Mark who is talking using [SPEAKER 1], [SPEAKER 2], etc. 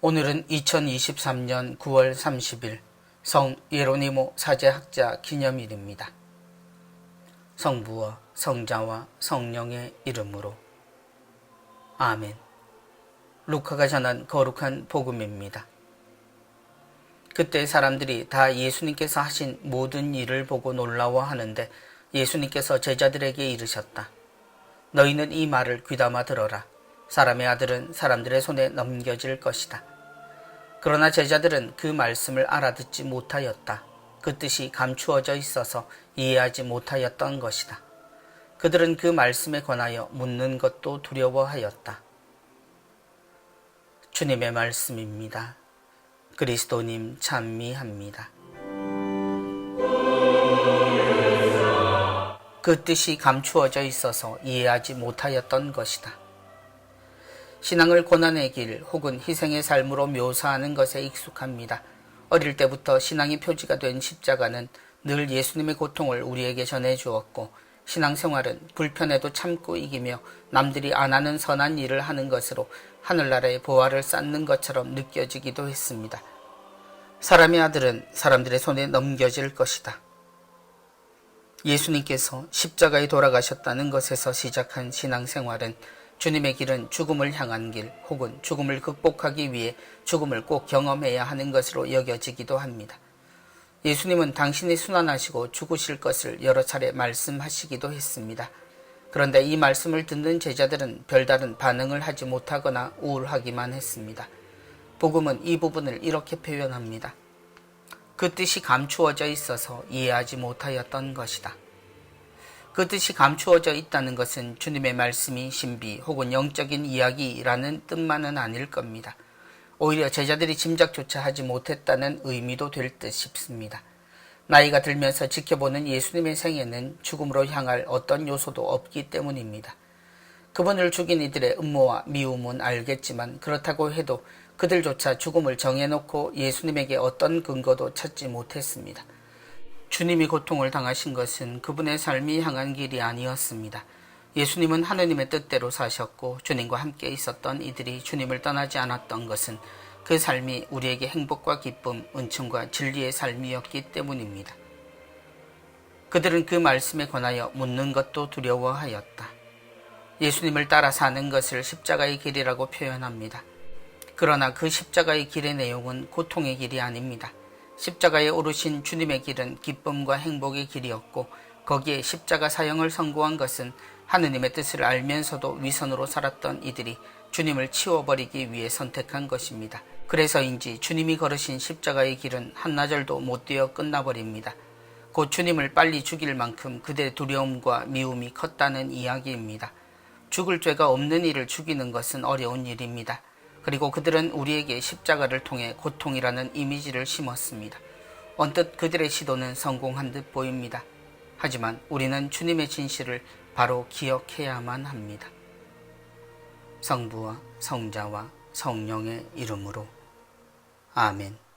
[SPEAKER 1] 오늘은 2023년 9월 30일 성 예로니모 사제학자 기념일입니다. 성부와 성자와 성령의 이름으로 아멘. 루카가 전한 거룩한 복음입니다. 그때 사람들이 다 예수님께서 하신 모든 일을 보고 놀라워하는데 예수님께서 제자들에게 이르셨다. 너희는 이 말을 귀담아 들어라. 사람의 아들은 사람들의 손에 넘겨질 것이다. 그러나 제자들은 그 말씀을 알아듣지 못하였다. 그 뜻이 감추어져 있어서 이해하지 못하였던 것이다. 그들은 그 말씀에 관하여 묻는 것도 두려워하였다. 주님의 말씀입니다. 그리스도님 찬미합니다. 그 뜻이 감추어져 있어서 이해하지 못하였던 것이다. 신앙을 고난의 길 혹은 희생의 삶으로 묘사하는 것에 익숙합니다. 어릴 때부터 신앙의 표지가 된 십자가는 늘 예수님의 고통을 우리에게 전해 주었고 신앙생활은 불편에도 참고 이기며 남들이 안 하는 선한 일을 하는 것으로 하늘나라의 보화를 쌓는 것처럼 느껴지기도 했습니다. 사람의 아들은 사람들의 손에 넘겨질 것이다. 예수님께서 십자가에 돌아가셨다는 것에서 시작한 신앙생활은 주님의 길은 죽음을 향한 길 혹은 죽음을 극복하기 위해 죽음을 꼭 경험해야 하는 것으로 여겨지기도 합니다. 예수님은 당신이 순환하시고 죽으실 것을 여러 차례 말씀하시기도 했습니다. 그런데 이 말씀을 듣는 제자들은 별다른 반응을 하지 못하거나 우울하기만 했습니다. 복음은 이 부분을 이렇게 표현합니다. 그 뜻이 감추어져 있어서 이해하지 못하였던 것이다. 그 뜻이 감추어져 있다는 것은 주님의 말씀이 신비 혹은 영적인 이야기라는 뜻만은 아닐 겁니다. 오히려 제자들이 짐작조차 하지 못했다는 의미도 될 듯 싶습니다. 나이가 들면서 지켜보는 예수님의 생애는 죽음으로 향할 어떤 요소도 없기 때문입니다. 그분을 죽인 이들의 음모와 미움은 알겠지만 그렇다고 해도 그들조차 죽음을 정해놓고 예수님에게 어떤 근거도 찾지 못했습니다. 주님이 고통을 당하신 것은 그분의 삶이 향한 길이 아니었습니다. 예수님은 하느님의 뜻대로 사셨고 주님과 함께 있었던 이들이 주님을 떠나지 않았던 것은 그 삶이 우리에게 행복과 기쁨, 은총과 진리의 삶이었기 때문입니다. 그들은 그 말씀에 관하여 묻는 것도 두려워하였다. 예수님을 따라 사는 것을 십자가의 길이라고 표현합니다. 그러나 그 십자가의 길의 내용은 고통의 길이 아닙니다. 십자가에 오르신 주님의 길은 기쁨과 행복의 길이었고 거기에 십자가 사형을 선고한 것은 하느님의 뜻을 알면서도 위선으로 살았던 이들이 주님을 치워버리기 위해 선택한 것입니다. 그래서인지 주님이 걸으신 십자가의 길은 한나절도 못 되어 끝나버립니다. 곧 주님을 빨리 죽일 만큼 그들의 두려움과 미움이 컸다는 이야기입니다. 죽을 죄가 없는 이를 죽이는 것은 어려운 일입니다. 그리고 그들은 우리에게 십자가를 통해 고통이라는 이미지를 심었습니다. 언뜻 그들의 시도는 성공한 듯 보입니다. 하지만 우리는 주님의 진실을 바로 기억해야만 합니다. 성부와 성자와 성령의 이름으로 아멘.